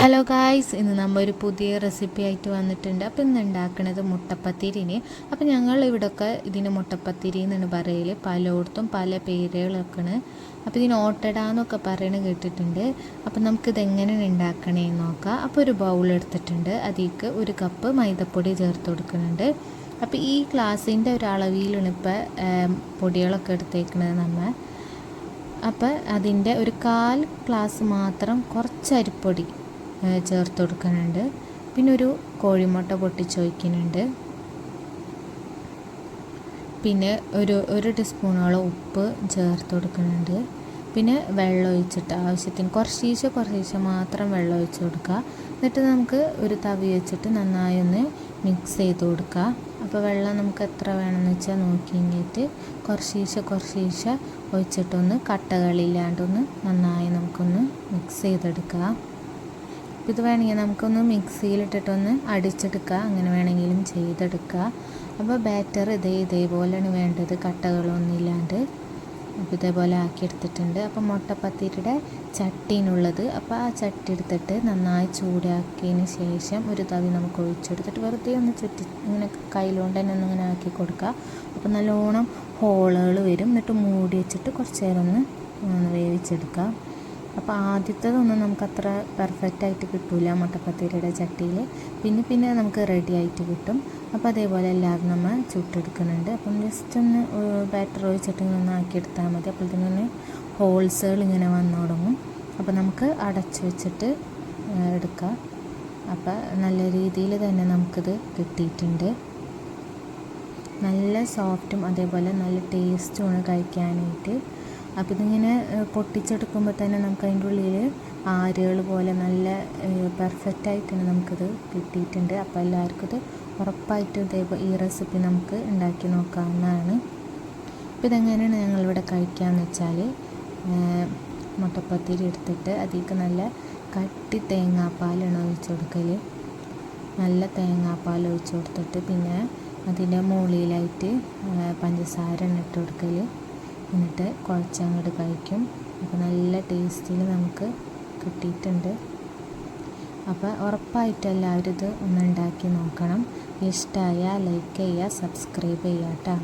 Hello guys ഇന്ന് നമ്മൾ ഒരു പുതിയ റെസിപ്പി ആയിട്ട് വന്നിട്ടുണ്ട്. അപ്പോൾ ഇന്ന് ഉണ്ടാക്കുന്നത് മുട്ടപ്പത്തിരിന്. അപ്പോൾ ഞങ്ങൾ ഇവിടെയൊക്കെ ഇതിന് മുട്ടപ്പത്തിരി എന്നാണ് പറയൽ പലയിടത്തും പല പേരുകളൊക്കെയാണ്. അപ്പോൾ ഇതിന് ഓട്ടടാന്നൊക്കെ പറയണ കേട്ടിട്ടുണ്ട്. അപ്പോൾ നമുക്കിത് എങ്ങനെ ഉണ്ടാക്കണേന്ന് നോക്കാം. അപ്പോൾ ഒരു ബൗൾ എടുത്തിട്ടുണ്ട്. അതിലേക്ക് ഒരു കപ്പ് മൈദപ്പൊടി ചേർത്ത് കൊടുക്കുന്നുണ്ട്. അപ്പോൾ ഈ ഗ്ലാസിന്റെ ഒരു അളവിലാണ് ഇപ്പോൾ പൊടികളൊക്കെ എടുത്തേക്കുന്നത് നമ്മൾ അപ്പോൾ അതിന്റെ ഒരു കാൽ ഗ്ലാസ് മാത്രം കുറച്ച് അരിപ്പൊടി ചേർത്ത് കൊടുക്കുന്നുണ്ട്. പിന്നെ ഒരു കോഴിമുട്ട പൊട്ടിച്ച് വയ്ക്കുന്നുണ്ട് പിന്നെ ഒരു ഒരു ടീസ്പൂണോളം ഉപ്പ് ചേർത്ത് കൊടുക്കുന്നുണ്ട്. പിന്നെ വെള്ളം ഒഴിച്ചിട്ട് ആവശ്യത്തിന് കുറച്ച് ഈശ കുറച്ച് ഈശ മാത്രം വെള്ളം ഒഴിച്ച് കൊടുക്കുക. എന്നിട്ട് നമുക്ക് ഒരു തവി വെച്ചിട്ട് നന്നായി ഒന്ന് മിക്സ് ചെയ്ത് കൊടുക്കുക. അപ്പോൾ വെള്ളം നമുക്ക് എത്ര വേണമെന്ന് വെച്ചാൽ നോക്കി കഴിഞ്ഞിട്ട് കുറച്ച് ഈശ കുറച്ച് ഈശ ഒഴിച്ചിട്ടൊന്ന് കട്ടകളില്ലാണ്ടൊന്ന് നന്നായി നമുക്കൊന്ന് മിക്സ് ചെയ്തെടുക്കുക. ഇത് വേണമെങ്കിൽ നമുക്കൊന്ന് മിക്സിയിലിട്ടിട്ടൊന്ന് അടിച്ചെടുക്കുക. അങ്ങനെ വേണമെങ്കിലും ചെയ്തെടുക്കുക. അപ്പോൾ ബാറ്റർ ഇതേ ഇതേപോലെയാണ് വേണ്ടത്. കട്ടകളൊന്നും ഇല്ലാണ്ട് അപ്പോൾ ഇതേപോലെ ആക്കിയെടുത്തിട്ടുണ്ട്. അപ്പോൾ മുട്ടപ്പത്തിരിയുടെ ചട്ടീനുള്ളത്. അപ്പോൾ ആ ചട്ടി എടുത്തിട്ട് നന്നായി ചൂടാക്കിയതിന് ശേഷം ഒരു തവി നമുക്ക് ഒഴിച്ചെടുത്തിട്ട് വെറുതെ ഒന്ന് ചുറ്റി ഇങ്ങനെ കയ്യിലുകൊണ്ട് തന്നെ ഒന്ന് ഇങ്ങനെ ആക്കി കൊടുക്കുക. അപ്പോൾ നല്ലോണം ഹോളുകൾ വരും. എന്നിട്ട് മൂടി വെച്ചിട്ട് കുറച്ച് നേരം ഒന്ന് വേവിച്ചെടുക്കുക. അപ്പോൾ ആദ്യത്തേതൊന്നും നമുക്ക് അത്ര പെർഫെക്റ്റ് ആയിട്ട് കിട്ടില്ല മുട്ടപ്പത്തിരിയുടെ ചട്ടിയിൽ പിന്നെ പിന്നെ നമുക്ക് റെഡി ആയിട്ട് കിട്ടും. അപ്പോൾ അതേപോലെ എല്ലാവരും നമ്മൾ ചുട്ടെടുക്കുന്നുണ്ട്. അപ്പം ജസ്റ്റ് ഒന്ന് ബാറ്റർ ഒഴിച്ചിട്ട് ഇങ്ങനെ ഒന്ന് ആക്കിയെടുത്താൽ മതി. അപ്പോൾ തന്നെ ഹോൾസുകൾ ഇങ്ങനെ വന്നു തുടങ്ങും. അപ്പോൾ നമുക്ക് അടച്ച് വെച്ചിട്ട് എടുക്കാം. അപ്പോൾ നല്ല രീതിയിൽ തന്നെ നമുക്കിത് കിട്ടിയിട്ടുണ്ട്. നല്ല സോഫ്റ്റും അതേപോലെ നല്ല ടേസ്റ്റുമാണ് കഴിക്കാനായിട്ട്. അപ്പോൾ ഇതിങ്ങനെ പൊട്ടിച്ചെടുക്കുമ്പോൾ തന്നെ നമുക്ക് അതിന്റെ ഉള്ളിൽ ആരുകൾ പോലെ നല്ല പെർഫെക്റ്റ് തന്നെ നമുക്കിത് കിട്ടിയിട്ടുണ്ട്. അപ്പോൾ എല്ലാവർക്കും ഇത് ഉറപ്പായിട്ടും ഇതേപോലെ ഈ റെസിപ്പി നമുക്ക് ഉണ്ടാക്കി നോക്കാവുന്നതാണ്. അപ്പോൾ ഇതെങ്ങനെയാണ് ഞങ്ങളിവിടെ കഴിക്കാമെന്ന് വെച്ചാൽ മുട്ടപ്പത്തിരി എടുത്തിട്ട് അതിലേക്ക് നല്ല കട്ടി തേങ്ങാപ്പാലാണ് ഒഴിച്ച് കൊടുക്കൽ നല്ല തേങ്ങാപ്പാൽ ഒഴിച്ച് കൊടുത്തിട്ട് പിന്നെ അതിന്റെ മുകളിലായിട്ട് പഞ്ചസാര ഇട്ട് കൊടുക്കൽ എന്നിട്ട് കുഴച്ചങ്ങോട്ട് കഴിക്കും. അപ്പോൾ നല്ല ടേസ്റ്റിൽ നമുക്ക് കിട്ടിയിട്ടുണ്ട്. അപ്പോൾ ഉറപ്പായിട്ടും എല്ലാവരും ഇത് ഒന്ന് ഉണ്ടാക്കി നോക്കണം. ഇഷ്ടമായ ലൈക്ക് ചെയ്യുക സബ്സ്ക്രൈബ് ചെയ്യാം കേട്ടോ